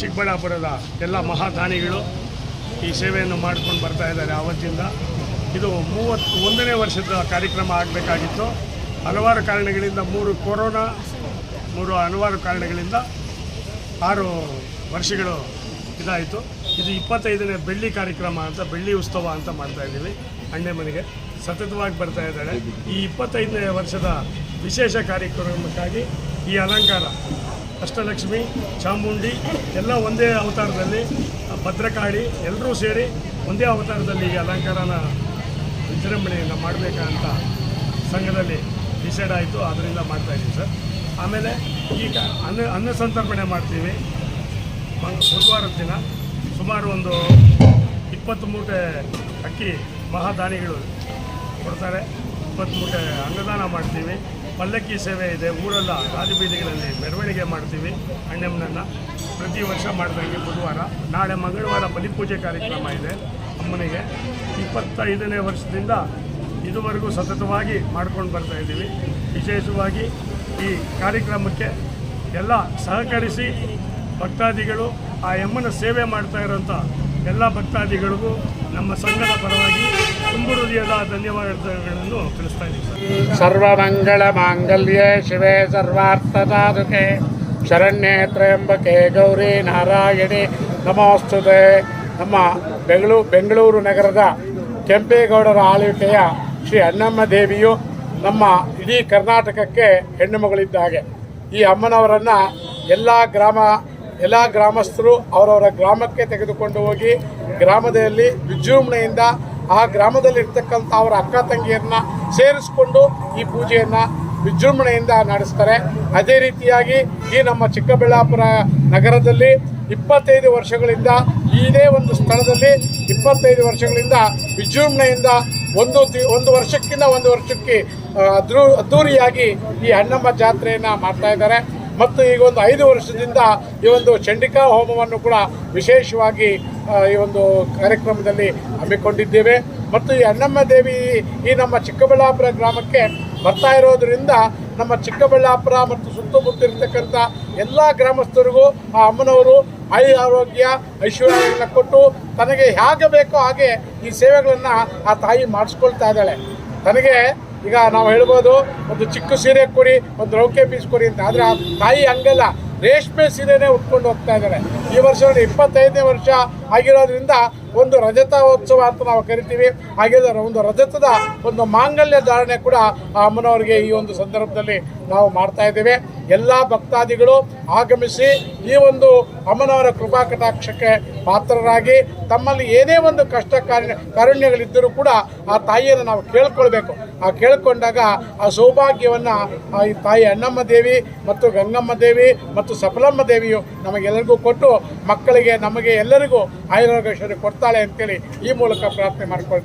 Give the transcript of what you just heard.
ಚಿಕ್ಕಬಳ್ಳಾಪುರದ ಎಲ್ಲ ಮಹಾದಾನಿಗಳು ಈ ಸೇವೆಯನ್ನು ಮಾಡ್ಕೊಂಡು ಬರ್ತಾ ಇದ್ದಾರೆ ಆವತ್ತಿಂದ. ಇದು ಮೂವತ್ತು ಒಂದನೇ ವರ್ಷದ ಕಾರ್ಯಕ್ರಮ ಆಗಬೇಕಾಗಿತ್ತು. ಹಲವಾರು ಕಾರಣಗಳಿಂದ ಮೂರು ಕೊರೋನಾ, ಮೂರು ಹಲವಾರು ಕಾರಣಗಳಿಂದ ಆರು ವರ್ಷಗಳು ಇದಾಯಿತು. ಇದು ಇಪ್ಪತ್ತೈದನೇ ಬೆಳ್ಳಿ ಕಾರ್ಯಕ್ರಮ ಅಂತ, ಬೆಳ್ಳಿ ಉತ್ಸವ ಅಂತ ಮಾಡ್ತಾ ಇದ್ದೀವಿ ಅಣ್ಣೆ ಮನೆಗೆ. ಸತತವಾಗಿ ಬರ್ತಾ ಇದ್ದಾಳೆ. ಈ ಇಪ್ಪತ್ತೈದನೇ ವರ್ಷದ ವಿಶೇಷ ಕಾರ್ಯಕ್ರಮಕ್ಕಾಗಿ ಈ ಅಲಂಕಾರ ಅಷ್ಟಲಕ್ಷ್ಮಿ, ಚಾಮುಂಡಿ, ಎಲ್ಲ ಒಂದೇ ಅವತಾರದಲ್ಲಿ ಭದ್ರಕಾಳಿ ಎಲ್ಲರೂ ಸೇರಿ ಒಂದೇ ಅವತಾರದಲ್ಲಿ ಈ ಅಲಂಕಾರನ ವಿಜೃಂಭಣೆಯನ್ನು ಮಾಡಬೇಕಂತ ಸಂಘದಲ್ಲಿ ಡಿಸೈಡ್ ಆಯಿತು. ಅದರಿಂದ ಮಾಡ್ತಾ ಇದ್ದೀವಿ ಸರ್. ಆಮೇಲೆ ಈಗ ಅನ್ನ ಅನ್ನ ಸಂತರ್ಪಣೆ ಮಾಡ್ತೀವಿ. ಬುಧವಾರದ ದಿನ ಸುಮಾರು ಒಂದು ಇಪ್ಪತ್ತು ಮೂಟೆ ಅಕ್ಕಿ ಮಹಾದಾನಿಗಳು ಕೊಡ್ತಾರೆ. ಇಪ್ಪತ್ತು ಮೂಟೆ ಅನ್ನದಾನ ಮಾಡ್ತೀವಿ. ಪಲ್ಲಕ್ಕಿ ಸೇವೆ ಇದೆ, ಊರೆಲ್ಲ ರಾಜಬೀದಿಗಳಲ್ಲಿ ಮೆರವಣಿಗೆ ಮಾಡ್ತೀವಿ ಅಣ್ಣಮ್ಮನನ್ನು ಪ್ರತಿ ವರ್ಷ ಮಾಡಿದಂಗೆ ಬುಧವಾರ. ನಾಳೆ ಮಂಗಳವಾರ ಬಲಿಪೂಜೆ ಕಾರ್ಯಕ್ರಮ ಇದೆ ಅಮ್ಮನಿಗೆ. ಇಪ್ಪತ್ತೈದನೇ ವರ್ಷದಿಂದ ಇದುವರೆಗೂ ಸತತವಾಗಿ ಮಾಡ್ಕೊಂಡು ಬರ್ತಾ ಇದ್ದೀವಿ. ವಿಶೇಷವಾಗಿ ಈ ಕಾರ್ಯಕ್ರಮಕ್ಕೆ ಎಲ್ಲ ಸಹಕರಿಸಿ ಭಕ್ತಾದಿಗಳು ಆ ಯಮ್ಮನ ಸೇವೆ ಮಾಡ್ತಾ ಇರೋಂಥ ಎಲ್ಲ ಭಕ್ತಾದಿಗಳಿಗೂ ನಮ್ಮ ಸಂಘದ ಪರವಾಗಿ ತುಂಬು ಹೃದಯದ ಧನ್ಯವಾದಗಳನ್ನು ತಿಳಿಸ್ತಾ ಇದ್ದೀನಿ ಸರ್ವ ಮಂಗಳ ಸರ್ವಮಂಗಳ ಶಿವೇ ಶಿವೆ ಸರ್ವಾರ್ಥಸಾಧುಕೆ. ಶರಣ್ಯೇ ತ್ರಯಂಬಕೆ ಗೌರಿ ನಾರಾಯಣಿ. ನಮೋಸ್ತುತೆ ನಮ್ಮ ಬೆಂಗಳೂರು ಬೆಂಗಳೂರು ನಗರದ ಕೆಂಪೇಗೌಡರ ಆಳ್ವಿಕೆಯ ಶ್ರೀ ಅಣ್ಣಮ್ಮ ದೇವಿಯು ನಮ್ಮ ಇಡೀ ಕರ್ನಾಟಕಕ್ಕೆ ಹೆಣ್ಣು ಮಗಳಿದ್ದ ಹಾಗೆ ಈ ಅಮ್ಮನವರನ್ನು ಎಲ್ಲ ಗ್ರಾಮ ಎಲ್ಲ ಗ್ರಾಮಸ್ಥರು ಅವರವರ ಗ್ರಾಮಕ್ಕೆ ತೆಗೆದುಕೊಂಡು ಹೋಗಿ ಗ್ರಾಮದಲ್ಲಿ ವಿಜೃಂಭಣೆಯಿಂದ ಆ ಗ್ರಾಮದಲ್ಲಿರ್ತಕ್ಕಂಥ ಅವರ ಅಕ್ಕ ತಂಗಿಯರನ್ನ ಸೇರಿಸಿಕೊಂಡು ಈ ಪೂಜೆಯನ್ನು ವಿಜೃಂಭಣೆಯಿಂದ ನಡೆಸ್ತಾರೆ. ಅದೇ ರೀತಿಯಾಗಿ ಈ ನಮ್ಮ ಚಿಕ್ಕಬಳ್ಳಾಪುರ ನಗರದಲ್ಲಿ ಇಪ್ಪತ್ತೈದು ವರ್ಷಗಳಿಂದ ಇದೇ ಒಂದು ಸ್ಥಳದಲ್ಲಿ ಇಪ್ಪತ್ತೈದು ವರ್ಷಗಳಿಂದ ವಿಜೃಂಭಣೆಯಿಂದ ಒಂದು ದಿ- ಒಂದು ವರ್ಷಕ್ಕಿಂತ ಒಂದು ವರ್ಷಕ್ಕೆ ಅದ್ರೂ, ಅದ್ದೂರಿಯಾಗಿ ಈ ಅಣ್ಣಮ್ಮ ಜಾತ್ರೆಯನ್ನು ಮಾಡ್ತಾ ಇದ್ದಾರೆ. ಮತ್ತು ಈಗ ಒಂದು ಐದು ವರ್ಷದಿಂದ ಈ ಒಂದು ಚಂಡಿಕಾ ಹೋಮವನ್ನು ಕೂಡ ವಿಶೇಷವಾಗಿ ಈ ಒಂದು ಕಾರ್ಯಕ್ರಮದಲ್ಲಿ ಹಮ್ಮಿಕೊಂಡಿದ್ದೇವೆ. ಮತ್ತು ಈ ಅಣ್ಣಮ್ಮ ದೇವಿ ಈ ನಮ್ಮ ಚಿಕ್ಕಬಳ್ಳಾಪುರ ಗ್ರಾಮಕ್ಕೆ ಬರ್ತಾ ಇರೋದರಿಂದ ನಮ್ಮ ಚಿಕ್ಕಬಳ್ಳಾಪುರ ಮತ್ತು ಸುತ್ತಮುತ್ತ ಇರ್ತಕ್ಕಂಥ ಎಲ್ಲ ಗ್ರಾಮಸ್ಥರಿಗೂ, ಆ ಅಮ್ಮನವರು ಆಯು ಆರೋಗ್ಯ ಐಶ್ವರ್ಯವನ್ನು ಕೊಟ್ಟು ತನಗೆ ಹೇಗೆ ಬೇಕೋ ಹಾಗೆ ಈ ಸೇವೆಗಳನ್ನು ಆ ತಾಯಿ ಮಾಡಿಸ್ಕೊಳ್ತಾ ಇದ್ದಾಳೆ. ತನಗೆ ಈಗ ನಾವು ಹೇಳ್ಬೋದು, ಒಂದು ಚಿಕ್ಕ ಸೀರೆ ಕೊಡಿ, ಒಂದು ರೌಕೆ ಪೀಸ್ ಕೊಡಿ ಅಂತ. ಆದರೆ ಆ ತಾಯಿ ಹಂಗಲ್ಲ. ರೇಷ್ಮೆ ಸೀರೆನೇ ಉಟ್ಕೊಂಡು ಹೋಗ್ತಾ ಇದ್ದಾರೆ ಈ ವರ್ಷ ಇಪ್ಪತ್ತೈದನೇ ವರ್ಷ ಆಗಿರೋದ್ರಿಂದ ಒಂದು ರಜತೋತ್ಸವ ಅಂತ ನಾವು ಕರಿತೀವಿ. ಹಾಗೆ ಒಂದು ರಜತದ ಒಂದು ಮಾಂಗಲ್ಯ ಧಾರಣೆ ಕೂಡ ಆ ಅಮ್ಮನವರಿಗೆ ಈ ಒಂದು ಸಂದರ್ಭದಲ್ಲಿ ನಾವು ಮಾಡ್ತಾ ಇದ್ದೇವೆ. ಎಲ್ಲ ಭಕ್ತಾದಿಗಳು ಆಗಮಿಸಿ ಈ ಒಂದು ಅಮ್ಮನವರ ಕೃಪಾ ಕಟಾಕ್ಷಕ್ಕೆ ಪಾತ್ರರಾಗಿ, ತಮ್ಮಲ್ಲಿ ಏನೇ ಒಂದು ಕಷ್ಟ ಕಾರಣ ಕಾರುಣ್ಯಗಳಿದ್ದರೂ ಕೂಡ ಆ ತಾಯಿಯನ್ನು ನಾವು ಕೇಳ್ಕೊಳ್ಬೇಕು. ಆ ಕೇಳ್ಕೊಂಡಾಗ ಆ ಸೌಭಾಗ್ಯವನ್ನು ಈ ತಾಯಿ ಅಣ್ಣಮ್ಮ ದೇವಿ ಮತ್ತು ಗಂಗಮ್ಮ ದೇವಿ ಮತ್ತು ಸಫಲಮ್ಮ ದೇವಿಯು ನಮಗೆಲ್ಲರಿಗೂ ಕೊಟ್ಟು ಮಕ್ಕಳಿಗೆ ನಮಗೆ ಎಲ್ಲರಿಗೂ ಆಯುರ್ವೇದ ಕೊಡ್ತಾಳೆ ಅಂತೇಳಿ ಈ ಮೂಲಕ ಪ್ರಾರ್ಥನೆ ಮಾಡ್ಕೊಳ್ತೀನಿ